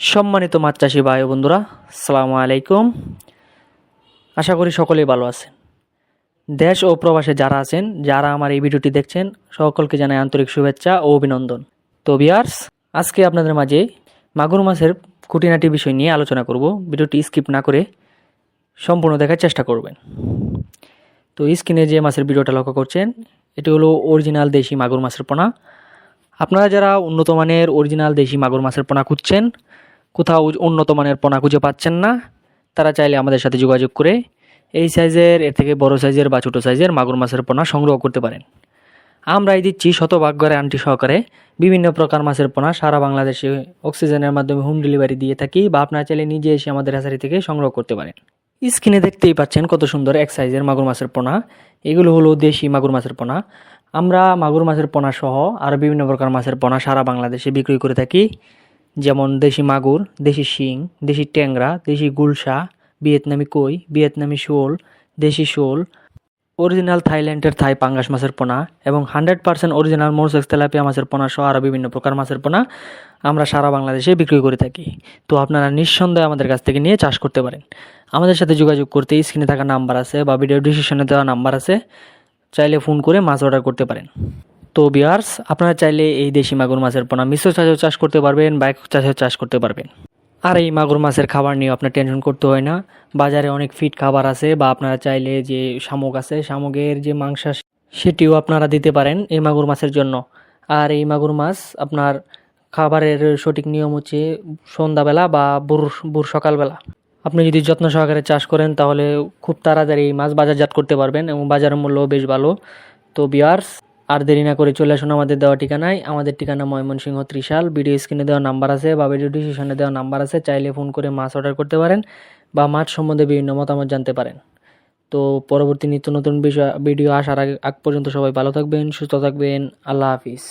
সম্মানিত মাছ চাষি ভাই বন্ধুরা সালামু আলাইকুম। আশা করি সকলেই ভালো আছেন। দেশ ও প্রবাসে যারা আছেন, যারা আমার এই ভিডিওটি দেখছেন, সকলকে জানাই আন্তরিক শুভেচ্ছা ও অভিনন্দন। তো বিয়ার্স আজকে আপনাদের মাঝে মাগুর মাছের খুঁটিনাটি বিষয় নিয়ে আলোচনা করব। ভিডিওটি স্কিপ না করে সম্পূর্ণ দেখার চেষ্টা করবেন। তো স্ক্রিনে যে মাছের ভিডিওটা লক্ষ্য করছেন, এটি হলো অরিজিনাল দেশি মাগুর মাছের পোনা। আপনারা যারা উন্নত মানের অরিজিনাল দেশি মাগুর মাছের পোনা খুঁজছেন, কোথাও উন্নত মানের পোনা খুঁজে পাচ্ছেন না, তারা চাইলে আমাদের সাথে যোগাযোগ করে এই সাইজের, এর থেকে বড় সাইজের বা ছোটো সাইজের মাগুর মাছের পোনা সংগ্রহ করতে পারেন। আমরাই দিচ্ছি শতভাগ করে আন্টি সহকারে বিভিন্ন প্রকার মাছের পোনা সারা বাংলাদেশে অক্সিজেনের মাধ্যমে হোম ডেলিভারি দিয়ে থাকি বা আপনারা চাইলে নিজে এসে আমাদের হাসারি থেকে সংগ্রহ করতে পারেন। স্ক্রিনে দেখতেই পাচ্ছেন কত সুন্দর এক সাইজের মাগুর মাছের পোনা। এগুলো হলো দেশি মাগুর মাছের পোনা। আমরা মাগুর মাছের পোনা সহ আরও বিভিন্ন প্রকার মাছের পোনা সারা বাংলাদেশে বিক্রি করে থাকি। যেমন দেশি মাগুর, দেশি শিং, দেশি ট্যাংরা, দেশি গুলশা, ভিয়েতনামি কই, ভিয়েতনামি শোল, দেশি শোল, অরিজিনাল থাইল্যান্ডের থাই পাঙ্গাস মাছের পোনা এবং হান্ড্রেড পার্সেন্ট অরিজিনাল মোরসেক্স তেলাপিয়া মাছের পোনা সহ আরও বিভিন্ন প্রকার মাছের পোনা আমরা সারা বাংলাদেশে বিক্রি করে থাকি। তো আপনারা নিঃসন্দেহে আমাদের কাছ থেকে নিয়ে চাষ করতে পারেন। আমাদের সাথে যোগাযোগ করতে স্ক্রিনে থাকা নাম্বার আছে বা ভিডিও ডিসিশনে দেওয়া নাম্বার আছে। চাইলে ফোন করে মাছ অর্ডার করতে পারেন। তো বিয়ার্স আপনারা চাইলে এই দেশি মাগুর মাছের পোনা মিশ্র চাষেও চাষ করতে পারবেন বাইক চাষেও চাষ করতে পারবেন। আর এই মাগুর মাছের খাবার নিয়ে আপনার টেনশন করতে হয় না। বাজারে অনেক ফিট খাবার আছে বা আপনারা চাইলে যে শামুক আছে, শামুকের যে মাংস সেটিও আপনারা দিতে পারেন এই মাগুর মাছের জন্য। আর এই মাগুর মাছ আপনার খাবারের সঠিক নিয়ম হচ্ছে সন্ধ্যাবেলা বা ভোর ভোর সকালবেলা। আপনি যদি যত্ন সহকারে চাষ করেন, তাহলে খুব তাড়াতাড়ি মাছ বাজারজাত করতে পারবেন এবং বাজারের মূল্যও বেশ ভালো। তো বিয়ার্স আর দেরি না করে চলে আসুন আমাদের দেওয়া ঠিকানায়। আমাদের ঠিকানা ময়মনসিংহ ত্রিশাল। ভিডিও স্ক্রিনে দেওয়া নাম্বার আছে বা ভিডিও ডিসক্রিপশনে দেওয়া নাম্বার আছে, চাইলে ফোন করে মাছ অর্ডার করতে পারেন বা মাছ সম্বন্ধে বিভিন্ন মতামত জানতে পারেন। তো পরবর্তী নিত্য নতুন বিষয়, ভিডিও আসার আগে, আগ পর্যন্ত সবাই ভালো থাকবেন, সুস্থ থাকবেন। আল্লাহ হাফিজ।